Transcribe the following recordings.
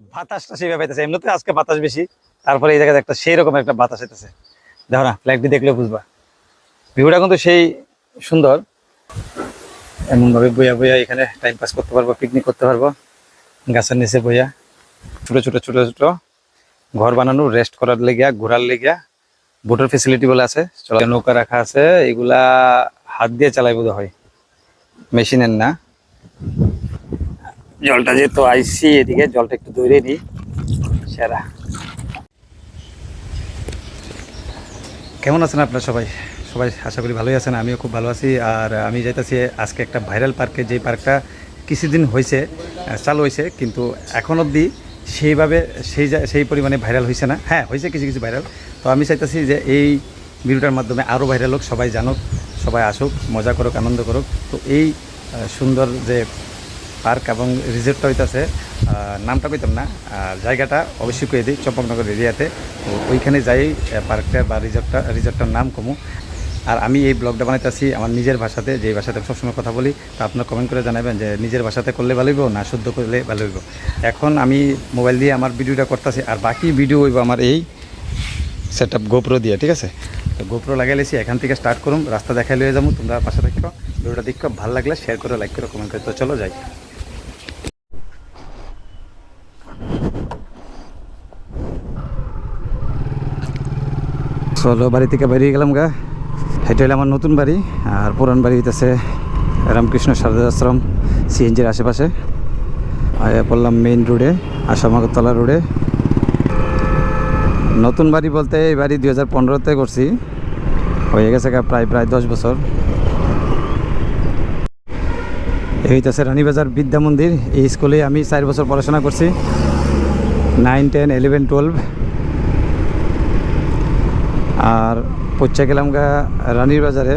বাতাসটা সেইভাবে পাইতেছে। এমনিতে আজকে বাতাস বেশি, তারপরে এই জায়গায় একটা সেই রকম একটা বাতাস হইতেছে দেখো না ফ্ল্যাগটি দেখলে বুঝবা। ভিউটা কিন্তু সেই সুন্দর। এমন ভাবে বইয়া বইয়া এখানে টাইম পাস করতে পারব পিকনিক করতে পারব। গাছের নিচে বইয়া ছোট ছোট ছোট ছোট ঘর বানানো রেস্ট করার লেগিয়া, ঘোরার লেগিয়া। বোটের ফেসিলিটি বলে আছে। চলা, নৌকা রাখা আছে। এগুলা হাত দিয়ে চালাই বোধ হয় মেশিনের না। জলটা যেহেতু আইসি, এদিকে জলটা একটু দৌড়ে নিই। সেরা। কেমন আছেন আপনারা সবাই? সবাই আশা করি ভালোই আছেন, আমিও খুব ভালো আছি। আর আমি যাইতেছি আজকে একটা ভাইরাল পার্কে, যেই পার্কটা কিছুদিন হয়েছে চালু হয়েছে কিন্তু এখন অবধি সেইভাবে সেই সেই পরিমাণে ভাইরাল হয়েছে না। হ্যাঁ হয়েছে কিছু কিছু ভাইরাল। তো আমি চাইতেছি যে এই ভিডিওটার মাধ্যমে আরও ভাইরাল হোক, সবাই জানুক, সবাই আসুক, মজা করুক, আনন্দ করুক। তো এই সুন্দর যে পার্ক এবং রিসোর্টটা হইতেছে নামটা কইতাম না জায়গাটা অবশ্যই কয়ে দিই, চম্পকনগর এরিয়াতে। ওইখানে যাই পার্কটা বা রিসোর্টটা, রিসোর্টটার নাম কমু। আর আমি এই ব্লগটা বানাইতেছি আমার নিজের ভাষাতে, যেই ভাষাতে সবসময় কথা বলি, তা আপনারা কমেন্ট করে জানাবেন যে নিজের ভাষাতে করলে ভালো হইব, না শুদ্ধ করলে ভালো হইব। এখন আমি মোবাইল দিয়ে আমার ভিডিওটা করতেছি, আর বাকি ভিডিও হইব আমার এই সেট আপ গোপ্রো দিয়ে, ঠিক আছে? তো গোপ্রো লাগাই লেছি, এখান থেকে স্টার্ট করুম, রাস্তা দেখাই লয়ে যাব, তোমরা পাশে দেখো ভিডিওটা দেখো, ভালো লাগলে শেয়ার করো লাইক করো কমেন্ট করো। তো চলো যাই। চলো বাড়ি থেকে বেরিয়ে গেলাম গা। এটা হলো আমার নতুন বাড়ি, আর পুরান বাড়ি হইতেছে রামকৃষ্ণ সারদা আশ্রম সিএনজির আশেপাশে। আয়া পড়লাম মেইন রোডে আসামাগরতলা রোডে নতুন বাড়ি বলতে এই বাড়ি দুই হাজার পনেরোতে করছি। হয়ে গেছে গা প্রায় প্রায় দশ বছর। এই হইতেছে রানীবাজার বিদ্যা মন্দির। এই স্কুলে আমি চার বছর পড়াশোনা করছি। নাইন, টেন ইলেভেন টুয়েলভ আর পৌঁছে গেলাম গা রানীর বাজারে।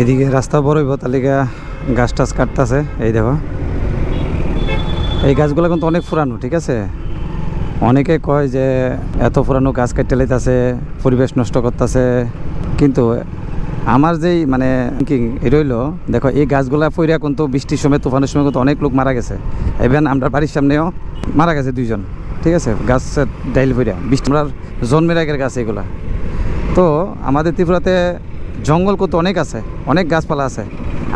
এদিকে রাস্তা বড় হইব, তার লিগা গাছ টাছ কাটতেছে। এই দেখো। এই গাছগুলো কিন্তু অনেক পুরানো ঠিক আছে? অনেকে কয় যে এত পুরানো গাছ কাটতে লাইতেছে, পরিবেশ নষ্ট করতেছে। কিন্তু আমার যেই মানে কি রইল, দেখো, এই গাছগুলা পইরা কিন্তু বৃষ্টির সময়, তুফানের সময় কিন্তু অনেক লোক মারা গেছে। ইভেন আমরা বাড়ির সামনেও মারা গেছে দুইজন। ঠিক আছে, গাছ ডাইল পইরা বৃষ্টি আমরা জন্মের আগের গাছ এগুলা। তো আমাদের ত্রিপুরাতে জঙ্গল কত অনেক আছে, অনেক গাছপালা আছে।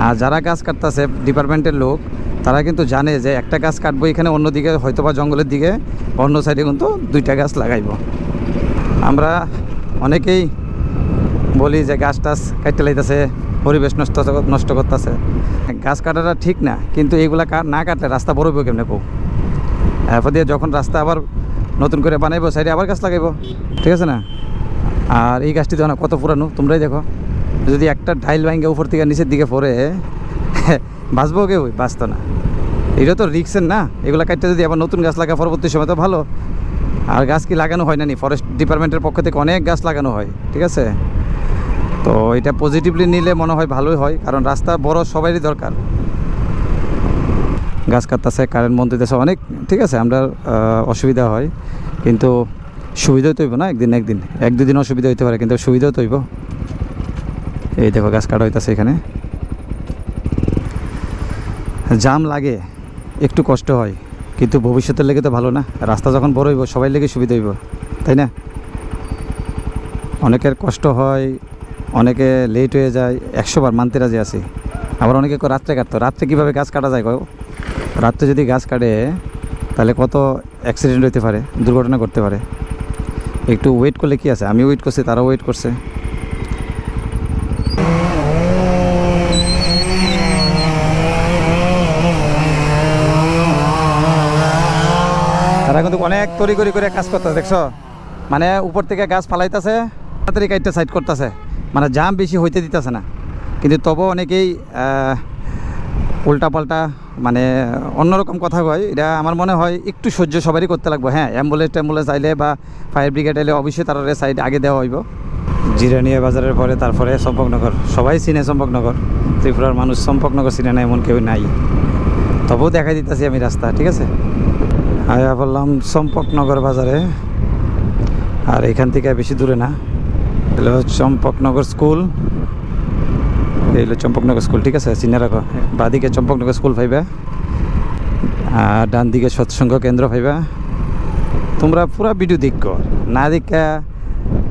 আর যারা গাছ কাটতেছে ডিপার্টমেন্টের লোক, তারা কিন্তু জানে যে একটা গাছ কাটবো এখানে অন্যদিকে হয়তো বা জঙ্গলের দিকে, অন্য সাইডে কিন্তু দুইটা গাছ লাগাইব। আমরা অনেকেই বলি যে গাছ টাছ কাটতে লাইতেছে, পরিবেশ নষ্ট নষ্ট করতেছে। গাছ কাটাটা ঠিক না, কিন্তু এইগুলা না কাটলে রাস্তা বড় কেমনে কৌ এরপর দিয়ে যখন রাস্তা আবার নতুন করে বানাইবো, সাইডে আবার গাছ লাগাইবো, ঠিক আছে না? আর এই গাছটি না কত পুরানো, তোমরাই দেখো। যদি একটা ডাইল ভাঙ্গে উপর থেকে নিচের দিকে পড়ে, বাঁচবো কেউ? বাঁচতো না। এটা তো রিক্সের না? এগুলো কাটতে যদি আবার নতুন গাছ লাগা পরবর্তী সময় তো ভালো। আর গাছ কি লাগানো হয় না নি ফরেস্ট ডিপার্টমেন্টের পক্ষ থেকে অনেক গাছ লাগানো হয়, ঠিক আছে? তো এটা পজিটিভলি নিলে মনে হয় ভালোই হয়, কারণ রাস্তা বড় সবারই দরকার। গাছ কাটতেছে কারেন্ট বন্ধ দিতেছে অনেক, ঠিক আছে, আমরা অসুবিধা হয়। কিন্তু সুবিধাও তৈব না, একদিন একদিন। এক দুদিন অসুবিধা হইতে পারে, কিন্তু সুবিধাও তৈব এই দেখো, গাছ কাটা হইতেছে এখানে। জাম লাগে, একটু কষ্ট হয়, কিন্তু ভবিষ্যতের লেগে তো ভালো না। রাস্তা যখন বড় হইব, সবাই লেগে সুবিধা হইব, তাই না? অনেকের কষ্ট হয়, অনেকে লেট হয়ে যায় একশোবার মানতে রাজি আছে। আবার অনেকে রাত্রে কাটতো। রাত্রে কীভাবে গাছ কাটা যায় কয় রাত্রে যদি গাছ কাটে, তাহলে কত অ্যাক্সিডেন্ট হইতে পারে, দুর্ঘটনা করতে পারে। একটু ওয়েট করলে কি আছে? আমি ওয়েট করছি, তারাও ওয়েট করছে। তারা কিন্তু অনেক তরি করি করে কাজ করতেছে, দেখছ? মানে উপর থেকে গাছ ফালাইতেছে, তাড়াতাড়ি কাইটটা সাইড করতেছে। মানে জাম বেশি হইতে দিতেছে না। কিন্তু তবু অনেকেই উল্টা পাল্টা মানে অন্যরকম কথা কয়। এটা আমার মনে হয় একটু সহ্য সবারই করতে লাগবে। হ্যাঁ অ্যাম্বুলেন্স ট্যাম্বুলেন্স আইলে বা ফায়ার ব্রিগেড এলে অবশ্যই তার সাইড আগে দেওয়া হইব। জিরানিয়া বাজারের পরে তারপরে চম্পকনগর। সবাই চিনে চম্পকনগর। ত্রিপুরার মানুষ চম্পকনগর চিনে না, এমন কেউ নাই। তবুও দেখাই দিতেছি আমি রাস্তা, ঠিক আছে? আয়া বললাম চম্পকনগর বাজারে, আর এখান থেকে বেশি দূরে না। চম্পকনগর স্কুল। এই হলো চম্পকনগর স্কুল ঠিক আছে? চিনে রাখো। বাদিকে চম্পকনগর স্কুল পাইবে আর ডান দিকে সৎসঙ্গ কেন্দ্র পাইবা তোমরা পুরা ভিডিও দেখো। না দেখা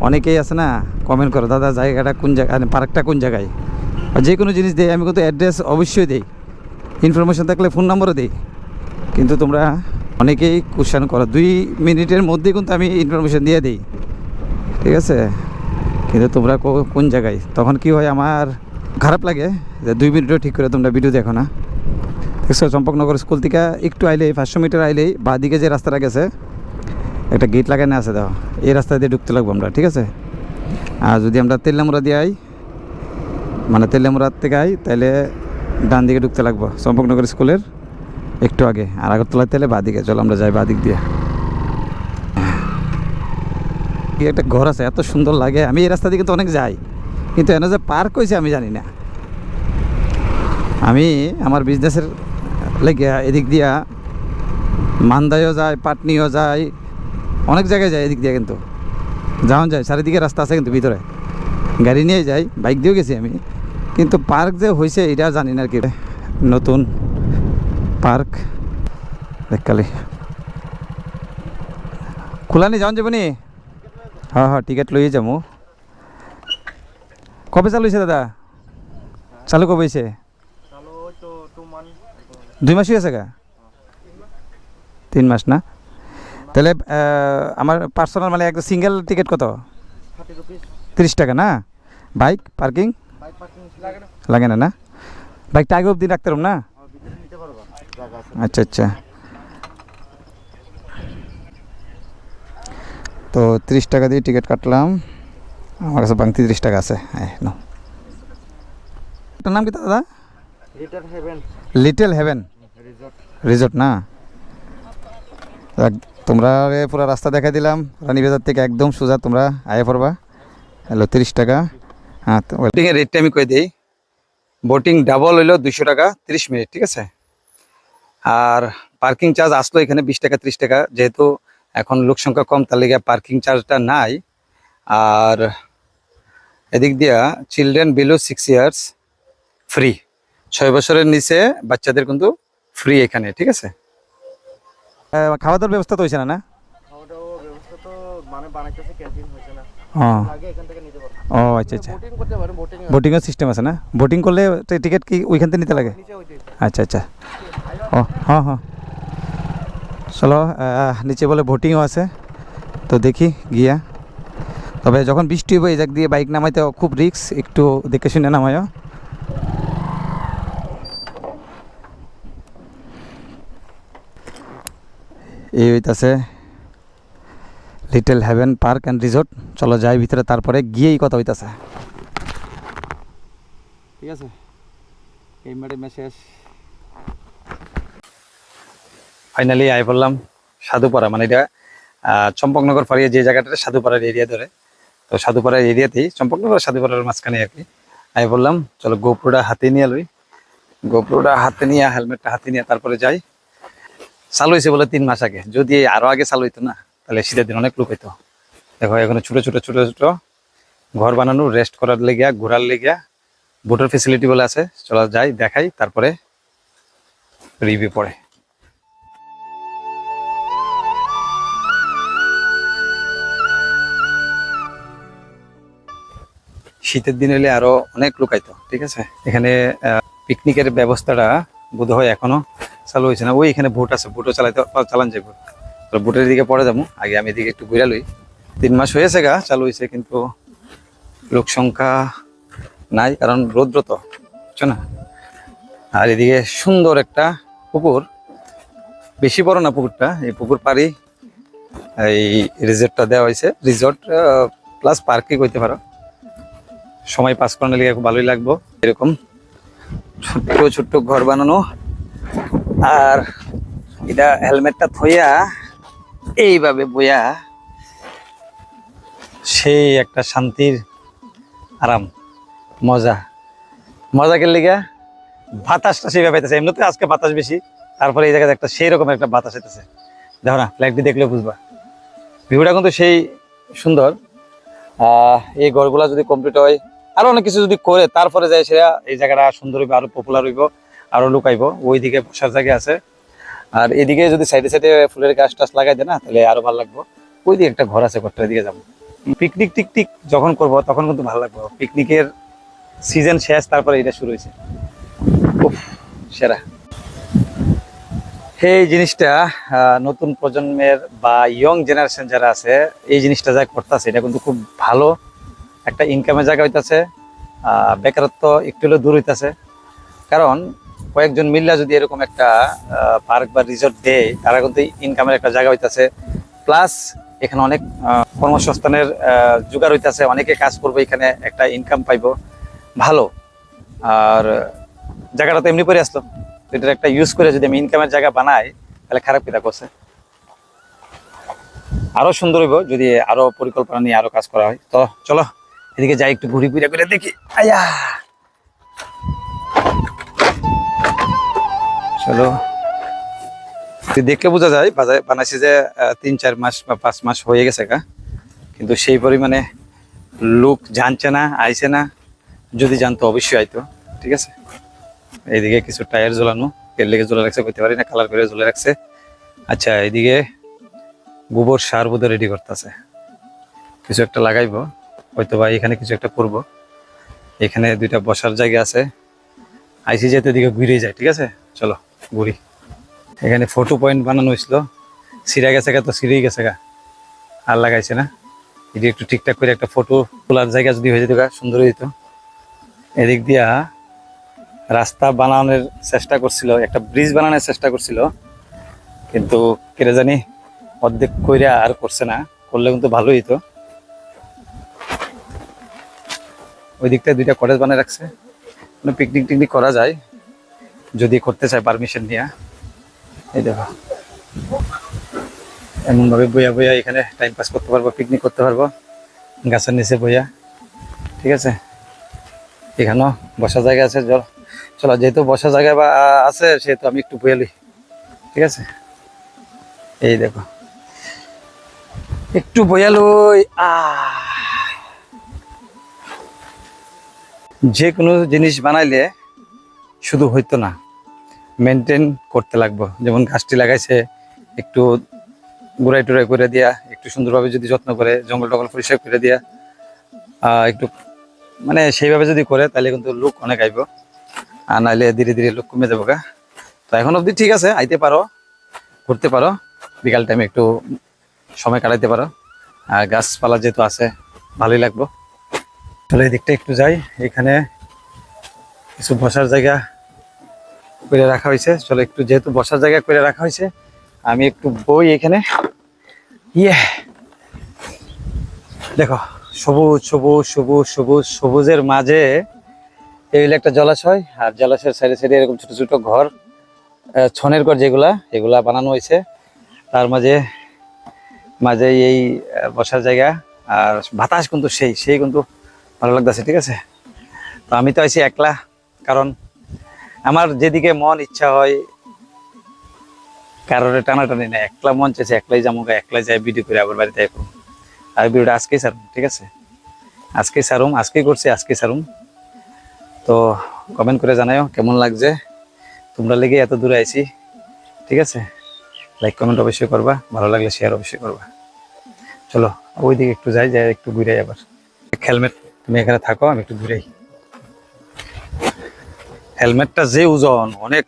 অনেকেই আছে না কমেন্ট করো দাদা জায়গাটা কোন জায়গায় পার্কটা কোন জায়গায়? যে কোনো জিনিস দেই আমি কিন্তু অ্যাড্রেস অবশ্যই দিই। ইনফরমেশন থাকলে ফোন নম্বরও দিই। কিন্তু তোমরা অনেকেই কোশ্চেন করো। দুই মিনিটের মধ্যে কিন্তু আমি ইনফরমেশন দিয়ে দিই। ঠিক আছে? কিন্তু তোমরা কো- কোন জায়গায়? তখন কি হয় আমার খারাপ লাগে যে দুই মিনিটও ঠিক করে তোমরা ভিডিও দেখো না। দেখছ, চম্পকনগর স্কুল থেকে একটু আইলেই, পাঁচশো মিটার আইলেই বা দিকে যে রাস্তাটা গেছে, একটা গেট লাগানো আছে দাও এই রাস্তা দিয়ে ঢুকতে লাগবো আমরা, ঠিক আছে? আর যদি আমরা তেল্লামুড়া দিয়ে আই মানে তেল্লামুড়ার থেকে আই, তাহলে ডান দিকে ঢুকতে লাগবো, চম্পকনগর স্কুলের একটু আগে। আর আগরতলার তেলে বা দিকে চলো আমরা যাই বা দিক দিয়ে একটা ঘর আছে, এত সুন্দর লাগে, আমি এই রাস্তা দিয়ে কিন্তু অনেক যাই। কিন্তু এনে যে পার্ক হয়েছে আমি জানি না। আমি আমার বিজনেসের লেগে এদিক দিয়া মান্দাইও যায় পাটনিও যায় অনেক জায়গায় যায় এদিক দিয়ে কিন্তু। যাওয়া যায় চারিদিকে রাস্তা আছে কিন্তু ভিতরে। গাড়ি নিয়ে যাই বাইক দিয়েও গেছি আমি। কিন্তু পার্ক যে হয়েছে এটা জানি না আর কি। নতুন পার্ক দেখকালি খোলা নি যাওয়া যাব নি হ্যাঁ হ্যাঁ টিকিট লইয়ে যাব। কবে চালু হয়েছে দাদা? চালু কবে হয়েছে? দুই মাসই আছে গা? তিন মাস না? তাহলে আমার পার্সোনাল মানে একটা সিঙ্গেল টিকিট কত? তিরিশ টাকা না? বাইক পার্কিং লাগে না না? বাইকটা আগে অবধি রাখতে না? আচ্ছা আচ্ছা। তো তিরিশ টাকা দিয়ে টিকিট কাটলাম। আমার কাছে বাংতি তিরিশ টাকা আছে। এটার নাম কি দাদা? হেভেন লিটল হেভেন রিসর্ট না? তোমরা পুরো রাস্তা দেখা দিলাম। রানীবাজার থেকে একদম সোজা তোমরা আয়ে পড়বা। হ্যালো তিরিশ টাকা। হ্যাঁ তো বোটিংয়ের রেটটা আমি কই দিই? বোটিং ডাবল হইল দুশো টাকা তিরিশ মিনিট ঠিক আছে? আর পার্কিং চার্জ আসলো এখানে বিশ টাকা ত্রিশ টাকা। যেহেতু এখন লোক সংখ্যা কম তার লেগে পার্কিং চার্জটা নাই। আর এদিক দিয়া children below six years free ছয় বছরের নিচে বাচ্চাদের কিন্তু ফ্রি এখানে ঠিক আছে? খাওয়া দাওয়ার ব্যবস্থা তো হয়েছে না না? মানে ও। লাগে এখান থেকে নিতে পারব ও আচ্ছা আচ্ছা। বোটিংয়ের সিস্টেম আছে না? বোটিং করলে টিকিট কি ওইখান থেকে নিতে লাগে? নিচে আচ্ছা আচ্ছা। ও হ্যাঁ হ্যাঁ। চলো নিচে বলে বোটিংও আছে। তো দেখি গিয়া। তবে যখন বৃষ্টি হবে এই দিয়ে বাইক নামাইতে খুব রিক্স একটু দেখে শুনে নামাইও। এই হইতাছে little heaven park and resort. চলো যাই ভিতরে, তারপরে গিয়েই কথা হইতাছে। ঠিক আছে। ম্যাডাম শেষ। ফাইনালি আই বললাম সাধুপাড়া মানে এটা চম্পকনগর পাড়িয়ে যে জায়গাটা সাধুপাড়ার এরিয়া ধরে। তো সাধুপাড়ার এরিয়াতেই চম্পকনগর সাধুপাড়ার মাঝখানে আর কি। আমি বললাম, চলো গোপ্রোটা হাতে নিয়ে লই। গোপ্রোটা হাতে নিয়ে, হেলমেটটা হাতে নিয়ে তারপরে যাই। চালু হয়েছে বলে তিন মাস আগে। যদি আরও আগে চালু হইতো না, তাহলে শীতের দিন অনেক লোক হইতো। দেখো, এখানে ছোট ছোট ছোট ছোট ঘর বানানো রেস্ট করার লেগিয়া, ঘোরার লেগিয়া বোটের ফেসিলিটি বলে আছে। চলা যাই, দেখাই, তারপরে রিভিউ পড়ে শীতের দিন হলে আরও অনেক লোক আইতো, ঠিক আছে? এখানে পিকনিকের ব্যবস্থাটা বোধ হয় এখনও চালু হয়েছে না। ওই এখানে ভোট আছে, ভোটও চালাইতে চালান যাব তো ভোটের দিকে পরে যাব। আগে আমি এদিকে একটু ঘুরে লই। তিন মাস হয়েছে গা, চালু হয়েছে, কিন্তু লোক সংখ্যা নাই, কারণ রৌদ্র তো, বুঝছ না? আর এদিকে সুন্দর একটা পুকুর। বেশি বড় না পুকুরটা, এই পুকুর পাড়ি এই রিসোর্টটা দেওয়া হয়েছে। রিসোর্ট প্লাস পার্কে করতে পারো। সময় পাস করানোর লেগে খুব ভালোই লাগবো। এরকম ছোট্ট ছোট্ট ঘর বানানো। আর এটা হেলমেটটা থইয়া এইভাবে বইয়া সেই একটা শান্তির আরাম, মজা। মজা কে লিগা বাতাসটা সেইভাবে পাইতেছে এমনিতে আজকে বাতাস বেশি, তারপরে এই জায়গাতে একটা সেই রকম একটা বাতাস হইতেছে। দেখো না ফ্ল্যাগটি দেখলে বুঝবা। ভিউটা কিন্তু সেই সুন্দর। এই ঘরগুলা যদি কমপ্লিট হয় আরও অনেক কিছু যদি করে, তারপরে যায় সেটা এই জায়গাটা সুন্দর হইবে, আরও পপুলার হইব, আরও লুকাইব। ওইদিকে বসার জায়গা আছে। আর এদিকে যদি সাইডে সাইডে ফুলের গাছ টাছ লাগাই দেয় না, তাহলে আরও ভালো লাগবো। ওই দিকে একটা ঘর আছে, ঘরটার দিকে যাব। পিকনিক টিকটিক যখন করব, তখন কিন্তু ভালো লাগবে। পিকনিকের সিজন শেষ, তারপরে এটা শুরু হয়েছে। সেরা। এই জিনিসটা নতুন প্রজন্মের বা ইয়ং জেনারেশন যারা আছে, এই জিনিসটা যা করতেছে, এটা কিন্তু খুব ভালো। একটা ইনকামের জায়গা হইতাছে বেকারত্ব একটু হলেও দূর হইতাছে। কারণ কয়েকজন মিল্লা যদি এরকম একটা পার্ক বা রিসোর্ট দেয়, তারা কিন্তু ইনকামের একটা জায়গা হইতাছে। প্লাস এখানে অনেক কর্মসংস্থানের জোগাড় হইতাছে, অনেকে কাজ করব, এখানে একটা ইনকাম পাইবো। ভালো। আর জায়গাটা তো এমনি পরে আসলো। এটার একটা ইউজ করে যদি আমি ইনকামের জায়গা বানাই, তাহলে খারাপ কিতা করছে আরও সুন্দর হইব যদি আরও পরিকল্পনা নিয়ে আরও কাজ করা হয়। তো চলো। এদিকে যাই, একটু ঘুরি ঘুরে করে দেখি। আয়া! চলো। দেখলে বোঝা যায় বাজারে বানাইছে যে তিন, চার মাস বা পাঁচ মাস হয়ে গেছে গা। কিন্তু সেই পরিমাণে লোক জানছে না, আইছে না। যদি জানতো অবশ্যই আইতো, ঠিক আছে? এইদিকে কিছু টায়ার ঝোলানো তেল লেগে ঝোলা রাখছে করতে পারি না, কালার করে ঝোলা রাখছে। আচ্ছা এইদিকে গোবর সার বোধ রেডি করতেছে। কিছু একটা লাগাইবো। হয়তো বা এখানে কিছু একটা করব। এখানে দুইটা বসার জায়গা আছে। আইসি যেতে এদিকে ঘুরে যায়, ঠিক আছে? চলো, ঘুরি। এখানে ফটো পয়েন্ট বানানো হয়েছিল। সিরা গেছে গা তো সিরেই গেছে গা। আর লাগাইছে না। এদিকে একটু ঠিকঠাক করে একটা ফটো তোলার জায়গা যদি হয়ে যেত সুন্দর হয়ে যেত। এদিক দিয়া রাস্তা বানানোর চেষ্টা করছিল, একটা ব্রিজ বানানোর চেষ্টা করছিল। কিন্তু কেটে জানি অর্ধেক কইরা আর করছে না। করলে কিন্তু ভালোই হতো ওই দিকটায় দুইটা কলেজ বানিয়ে রাখছে। মানে পিকনিক টিকনিক করা যায়, যদি করতে চায় পারমিশন নিয়ে। এই দেখো। এমন ভাবে বইয়া বইয়া এখানে টাইম পাস করতে পারব পিকনিক করতে পারব, গাছের নিচে বইয়া। ঠিক আছে? এখানেও বসার জায়গা আছে জল চলো, যেহেতু বসার জায়গা বা, আছে, সেহেতু আমি একটু বইয়ালি ঠিক আছে? এই দেখো। একটু বয়ালই আহ। যে কোনো জিনিস বানাইলে শুধু হইতো না মেনটেন করতে লাগবো। যেমন গাছটি লাগাইছে, একটু গুড়াই টুড়াই করে দিয়া, একটু সুন্দরভাবে যদি যত্ন করে, জঙ্গল টঙ্গল পরিষ্কার করে দিয়া একটু মানে সেইভাবে যদি করে, তাহলে কিন্তু লোক অনেক আইব। আর নাইলে ধীরে ধীরে লোক কমে যাব তো এখন অবধি ঠিক আছে, আইতে পারো ঘুরতে পারো। বিকাল টাইমে একটু সময় কাটাইতে পারো। আর গাছপালা যেহেতু আছে, ভালোই লাগবো। তাহলে এই দিকটা একটু যাই। এখানে কিছু বসার জায়গা করে রাখা হয়েছে। চলো একটু যেহেতু বসার জায়গা করে রাখা হয়েছে, আমি একটু বই এখানে। ইয়ে! দেখো, সবুজ সবুজ সবুজ সবুজ, সবুজের মাঝে এই একটা জলাশয়, আর জলাশয়ের সাইডে সাইডে এরকম ছোট ছোট ঘর ছনের ঘর যেগুলা, এগুলা বানানো হয়েছে। তার মাঝে মাঝে এই বসার জায়গা, আর বাতাস কিন্তু সেই সেই কিন্তু ভালো লাগতেছে, ঠিক আছে? তো আমি তো আইছি একলা, কারণ আমার যেদিকে মন ইচ্ছা হয়, কারোর টানাটানি না একলা মন চাইছে, একলাই যাব, একলাই যাই ভিডিও করে আবার বাড়িতে এখন আর ভিডিওটা আজকেই সারুম ঠিক আছে? আজকেই সারুম আজকেই করছি, আজকেই সারুম তো কমেন্ট করে জানাও কেমন লাগছে? তোমরা লেগে এত দূরে আইছি, ঠিক আছে? লাইক কমেন্ট অবশ্যই করবা, ভালো লাগলে শেয়ার অবশ্যই করবা। চলো, ওইদিকে একটু যাই যাই, একটু ঘুরে আবার। হেলমেট তুমি এখানে থাকো, আমি একটু ঘুরেই হেলমেটটা যে ওজন, অনেক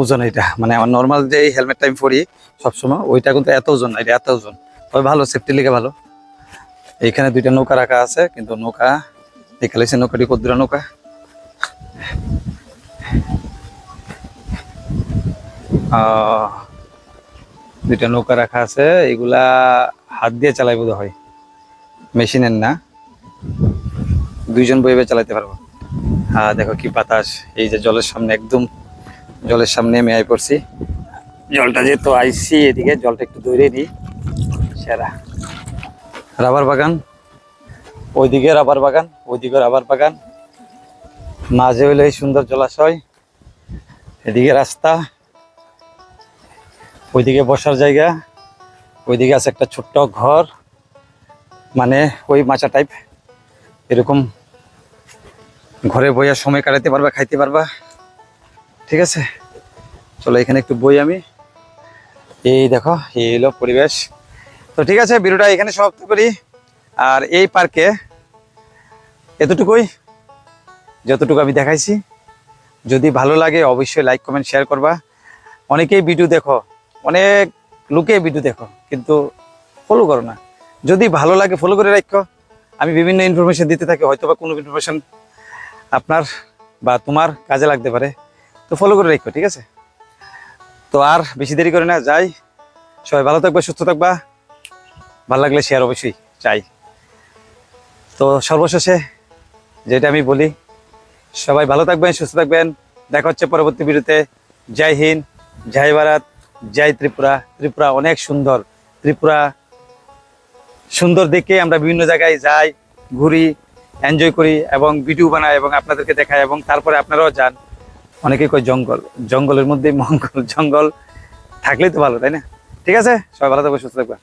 ওজন এটা। মানে আমার নর্মাল যে এই হেলমেটটা আমি পরি সবসময়, ওইটা কিন্তু এত ওজন এটা এত ওজন। তবে ভালো সেফটি লেগে ভালো। এইখানে দুইটা নৌকা রাখা আছে, কিন্তু নৌকা দেখালেছে নৌকাটি কদ্দুরা নৌকা। দুইটা নৌকা রাখা আছে, এগুলা হাত দিয়ে চালাই বোধ হয় মেশিনের না। দুইজন বইবে চালাতে পারব। হ্যাঁ দেখো কি বাতাস। এই যে জলের সামনে একদম জলের সামনে আমি আই পড়ছি। জলটা যেহেতু আইসি এদিকে, জলটা একটু দৌড়ে দিই সেরা। রাবার বাগান, ওইদিকে রাবার বাগান, ওইদিকে রাবার বাগান। মাঝে হইল এই সুন্দর জলাশয়, এদিকে রাস্তা, ওইদিকে বসার জায়গা, ওইদিকে আছে একটা ছোট্ট ঘর। মানে ওই মাচা টাইপ এরকম ঘরে বইয়া সময় কাটাতে পারবা, খাইতে পারবা। ঠিক আছে? চলো এখানে একটু বই আমি। এই দেখো, এই হলো পরিবেশ। তো ঠিক আছে, ভিডিওটা এখানে সমাপ্ত করি। আর এই পার্কে এতটুকুই, যতটুকু আমি দেখাইছি। যদি ভালো লাগে, অবশ্যই লাইক কমেন্ট শেয়ার করবা। অনেকেই ভিডিও দেখো, অনেক লোকে ভিডিও দেখো, কিন্তু ফলো করো না। যদি ভালো লাগে ফলো করে রাখো। আমি বিভিন্ন ইনফরমেশন দিতে থাকি হয়তো বা কোনো ইনফরমেশন আপনার বা তোমার কাজে লাগতে পারে, তো ফলো করে রাখো, ঠিক আছে? তো আর বেশি দেরি করে না, যাই। সবাই ভালো থাকবা, সুস্থ থাকবা। ভালো লাগলে শেয়ার অবশ্যই চাই। তো সর্বশেষে যেটা আমি বলি, সবাই ভালো থাকবেন, সুস্থ থাকবেন। দেখা হচ্ছে পরবর্তী ভিডিওতে। জয় হিন্দ, জয় ভারত, জয় ত্রিপুরা। ত্রিপুরা অনেক সুন্দর। ত্রিপুরা সুন্দর দেখে আমরা বিভিন্ন জায়গায় যাই, ঘুরি। এনজয় করি এবং ভিডিও বানাই এবং আপনাদেরকে দেখাই এবং তারপরে আপনারাও যান। অনেকে কয় জঙ্গল, জঙ্গলের মধ্যে মঙ্গল, জঙ্গল থাকলেই তো ভালো, তাই না? ঠিক আছে? সবাই ভালো থাকবে সুস্থ থাকবে